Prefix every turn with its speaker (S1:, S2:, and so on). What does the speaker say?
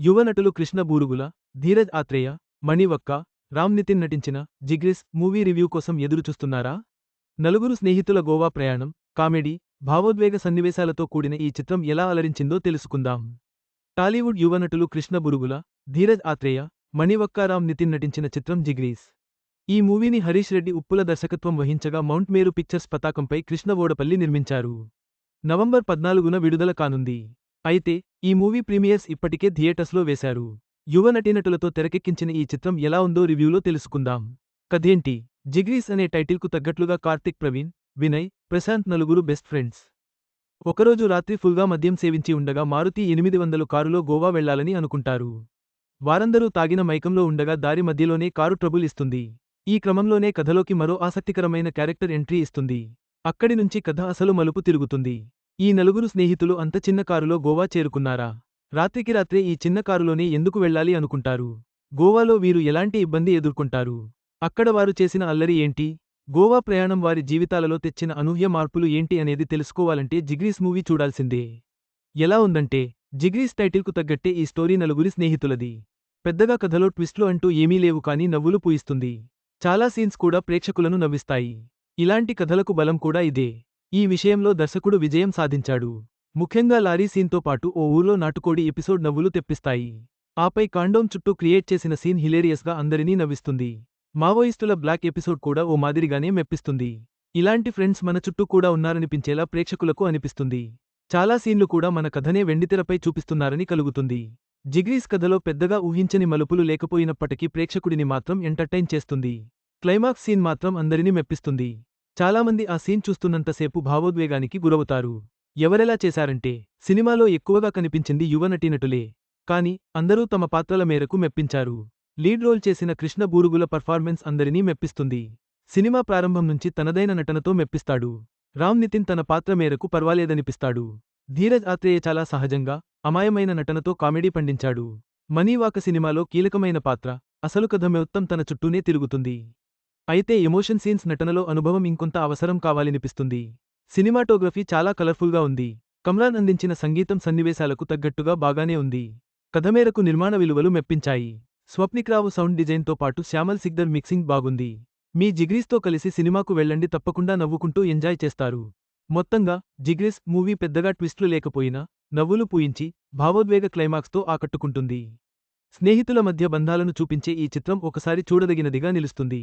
S1: యువ నటులు కృష్ణ బూరుగుల ధీరజ్ ఆత్రేయ మణివక్క రామ్ నితిన్ నటించిన జిగ్రిస్ మూవీ రివ్యూ కోసం ఎదురుచూస్తున్నారా? నలుగురు స్నేహితుల గోవా ప్రయాణం కామెడీ భావోద్వేగ సన్నివేశాలతో కూడిన ఈ చిత్రం ఎలా అలరించిందో తెలుసుకుందాం. టాలీవుడ్ యువ నటులు కృష్ణ బురుగుల ధీరజ్ ఆత్రేయ మణివక్క రామ్ నితిన్ నటించిన చిత్రం జిగ్రీస్. ఈ మూవీని హరీష్ రెడ్డి ఉప్పుల దర్శకత్వం వహించగా మౌంట్ మేరు పిక్చర్స్ పతాకంపై కృష్ణ ఓడపల్లి నిర్మించారు. నవంబర్ పద్నాలుగున విడుదల కానుంది. అయితే ఈ మూవీ ప్రీమియర్స్ ఇప్పటికే థియేటర్స్లో వేశారు. యువ నటీనటులతో తెరకెక్కించిన ఈ చిత్రం ఎలా ఉందో రివ్యూలో తెలుసుకుందాం. కథేంటి? జిగ్రీస్ అనే టైటిల్కు తగ్గట్లుగా కార్తిక్ ప్రవీణ్ వినయ్ ప్రశాంత్ నలుగురు బెస్ట్ ఫ్రెండ్స్. ఒకరోజు రాత్రి ఫుల్గా మద్యం సేవించి ఉండగా మారుతి ఎనిమిది వందలు కారులో గోవా వెళ్ళాలని అనుకుంటారు. వారందరూ తాగిన మైకంలో ఉండగా దారి మధ్యలోనే కారు ట్రబుల్ ఇస్తుంది. ఈ క్రమంలోనే కథలోకి మరో ఆసక్తికరమైన క్యారెక్టర్ ఎంట్రీ ఇస్తుంది. అక్కడి నుంచి కథ అసలు మలుపు తిరుగుతుంది. ఈ నలుగురు స్నేహితులు అంత చిన్న కారులో గోవా చేరుకున్నారా? రాత్రికి రాత్రే ఈ చిన్న కారులోనే ఎందుకు వెళ్ళాలి అనుకుంటారు? గోవాలో వీరు ఎలాంటి ఇబ్బంది ఎదుర్కొంటారు? అక్కడ వారు చేసిన అల్లరి ఏంటి? గోవా ప్రయాణం వారి జీవితాలలో తెచ్చిన అనూహ్య మార్పులు ఏంటి అనేది తెలుసుకోవాలంటే జిగ్రీస్ మూవీ చూడాల్సిందే. ఎలా ఉందంటే జిగ్రీస్ టైటిల్కు తగ్గట్టే ఈ స్టోరీ నలుగురి స్నేహితులది. పెద్దగా కథలో ట్విస్ట్లు అంటూ ఏమీ లేవు కానీ నవ్వులు పూయిస్తుంది. చాలా సీన్స్ కూడా ప్రేక్షకులను నవ్విస్తాయి. ఇలాంటి కథలకు బలం కూడా ఇదే. ఈ విషయంలో దర్శకుడు విజయం సాధించాడు. ముఖ్యంగా లారీ సీన్తో పాటు ఓ ఊర్లో నాటుకోడి ఎపిసోడ్ నవ్వులు తెప్పిస్తాయి. ఆపై కాండోమ్ చుట్టూ క్రియేట్ చేసిన సీన్ హిలేరియస్గా అందరినీ నవ్విస్తుంది. మావోయిస్టుల బ్లాక్ ఎపిసోడ్ కూడా ఓ మాదిరిగానే మెప్పిస్తుంది. ఇలాంటి ఫ్రెండ్స్ మన చుట్టూ కూడా ఉన్నారనిపించేలా ప్రేక్షకులకు అనిపిస్తుంది. చాలా సీన్లు కూడా మన కథనే వెండితెరపై చూపిస్తున్నారని కలుగుతుంది. జిగ్రీస్ కథలో పెద్దగా ఊహించని మలుపులు లేకపోయినప్పటికీ ప్రేక్షకుడిని మాత్రం ఎంటర్టైన్ చేస్తుంది. క్లైమాక్స్ సీన్ మాత్రం అందరినీ మెప్పిస్తుంది. చాలామంది ఆ సీన్ చూస్తున్నంతసేపు భావోద్వేగానికి గురవుతారు. ఎవరెలా చేశారంటే సినిమాలో ఎక్కువగా కనిపించింది యువ నటీనటులే. కాని అందరూ తమ పాత్రల మేరకు మెప్పించారు. లీడ్ రోల్ చేసిన కృష్ణ బూరుగుల పర్ఫార్మెన్స్ అందరినీ మెప్పిస్తుంది. సినిమా ప్రారంభం నుంచి తనదైన నటనతో మెప్పిస్తాడు. రామ్ నితిన్ తన పాత్ర మేరకు పర్వాలేదనిపిస్తాడు. ధీరజ్ ఆత్రేయ చాలా సహజంగా అమాయమైన నటనతో కామెడీ పండించాడు. మనీవాక సినిమాలో కీలకమైన పాత్ర అసలు కథ మెత్తం తన చుట్టూనే తిరుగుతుంది. అయితే ఎమోషన్ సీన్స్ నటనలో అనుభవం ఇంకొంత అవసరం కావాలనిపిస్తుంది. సినిమాటోగ్రఫీ చాలా కలర్ఫుల్గా ఉంది. కమ్రాన్ అందించిన సంగీతం సన్నివేశాలకు తగ్గట్టుగా బాగానే ఉంది. కథ మేరకు నిర్మాణ విలువలు మెప్పించాయి. స్వప్నిక్రావు సౌండ్ డిజైన్తో పాటు శ్యామల్ సిగ్దర్ మిక్సింగ్ బాగుంది. మీ జిగ్రీస్తో కలిసి సినిమాకు వెళ్ళండి తప్పకుండా నవ్వుకుంటూ ఎంజాయ్ చేస్తారు. మొత్తంగా జిగ్రీస్ మూవీ పెద్దగా ట్విస్టులు లేకపోయినా నవ్వులు పూయించి భావోద్వేగ క్లైమాక్స్తో ఆకట్టుకుంటుంది. స్నేహితుల మధ్య బంధాలను చూపించే ఈ చిత్రం ఒకసారి చూడదగినదిగా నిలుస్తుంది.